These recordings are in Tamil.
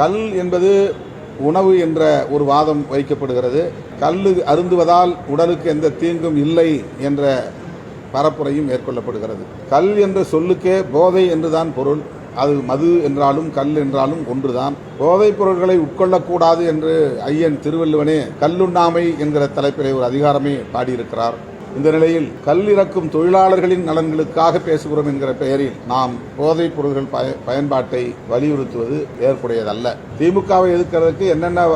கல் என்பது உணவு என்ற ஒரு வாதம் வைக்கப்படுகிறது. கல் அருந்துவதால் உடலுக்கு எந்த தீங்கும் இல்லை என்ற பரப்புரையும் மேற்கொள்ளப்படுகிறது. கல் என்ற சொல்லுக்கே போதை என்றுதான் பொருள். அது மது என்றாலும் கல் என்றாலும் ஒன்றுதான். போதைப் பொருட்களை உட்கொள்ளக்கூடாது என்று ஐயன் திருவள்ளுவனே கல்லுண்ணாமை என்கிற தலைப்பிலே ஒரு அதிகாரமே பாடியிருக்கிறார். இந்த நிலையில் கல் இறக்கும் தொழிலாளர்களின் நலன்களுக்காக பேசுகிறோம் என்கிற பெயரில் நாம் போதைப் பொருள்கள் பய பயன்பாட்டை வலியுறுத்துவது ஏற்புடையதல்ல. திமுகவை எதிர்க்கிறதுக்கு என்னென்ன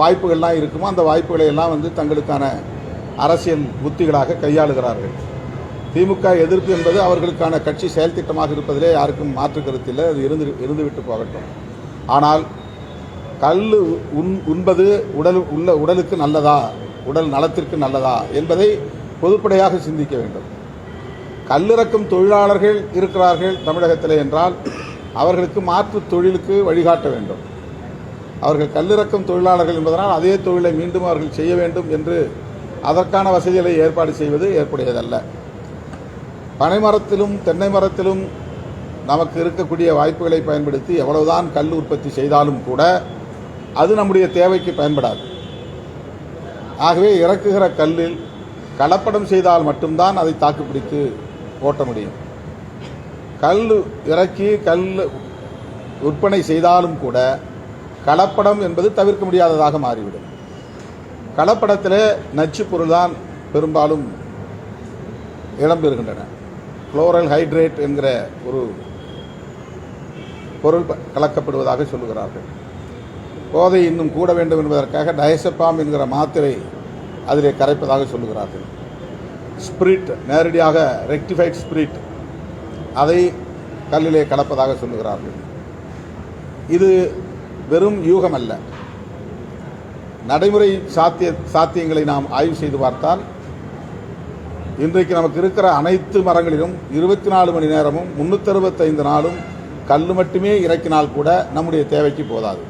வாய்ப்புகள்லாம் இருக்குமோ அந்த வாய்ப்புகளை எல்லாம் வந்து தங்களுக்கான அரசியல் புத்திகளாக கையாளுகிறார்கள். திமுக எதிர்ப்பு என்பது அவர்களுக்கான கட்சி செயல் திட்டமாக இருப்பதிலே யாருக்கும் மாற்று கருத்தில்லை அது இருந்து இருந்துவிட்டு போகட்டும். ஆனால் கல் உண் உண்பது உடல் உள்ள உடலுக்கு நல்லதா? உடல் நலத்திற்கு நல்லதா? என்பதை பொதுப்படையாக சிந்திக்க வேண்டும். கல்லிறக்கும் தொழிலாளர்கள் இருக்கிறார்கள் தமிழகத்திலே என்றால் அவர்களுக்கு மாற்று தொழிலுக்கு வழிகாட்ட வேண்டும். அவர்கள் கல்லிறக்கும் தொழிலாளர்கள் என்பதனால் அதே தொழிலை மீண்டும் அவர்கள் செய்ய வேண்டும் என்று அதற்கான வசதிகளை ஏற்பாடு செய்வது ஏற்புடையதல்ல. பனைமரத்திலும் தென்னை மரத்திலும் நமக்கு இருக்கக்கூடிய வாய்ப்புகளை பயன்படுத்தி எவ்வளவுதான் கல் உற்பத்தி செய்தாலும் கூட அது நம்முடைய தேவைக்கு பயன்படாது. ஆகவே இறக்குகிற கல்லில் கலப்படம் செய்தால் மட்டும்தான் அதை தாக்குப்பிடித்து ஓட்ட முடியும். கல் இறக்கி கல் விற்பனை செய்தாலும் கூட கலப்படம் என்பது தவிர்க்க முடியாததாக மாறிவிடும். கலப்படத்தில் நச்சு பொருள் தான் பெரும்பாலும் இடம்பெறுகின்றன. குளோரல் ஹைட்ரேட் என்கிற ஒரு பொருள் கலக்கப்படுவதாக சொல்லுகிறார்கள். போதை இன்னும் கூட வேண்டும் என்பதற்காக டயசப்பாம் என்கிற மாத்திரை அதிலே கரைப்பதாக சொல்லுகிறார்கள். ஸ்பிரிட் நேரடியாக ரெக்டிஃபைட் ஸ்பிரிட் அதை கல்லிலே கலப்பதாக சொல்லுகிறார்கள். இது வெறும் யூகம் அல்ல நடைமுறை சாத்திய சாத்தியங்களை நாம் ஆய்வு செய்து பார்த்தால் இன்றைக்கு நமக்கு இருக்கிற அனைத்து மரங்களிலும் இருபத்தி நாலு மணி நேரமும் முன்னூற்றறுபத்தைந்து நாளும் கல் மட்டுமே இறக்கினால் கூட நம்முடைய தேவைக்கு போதாது.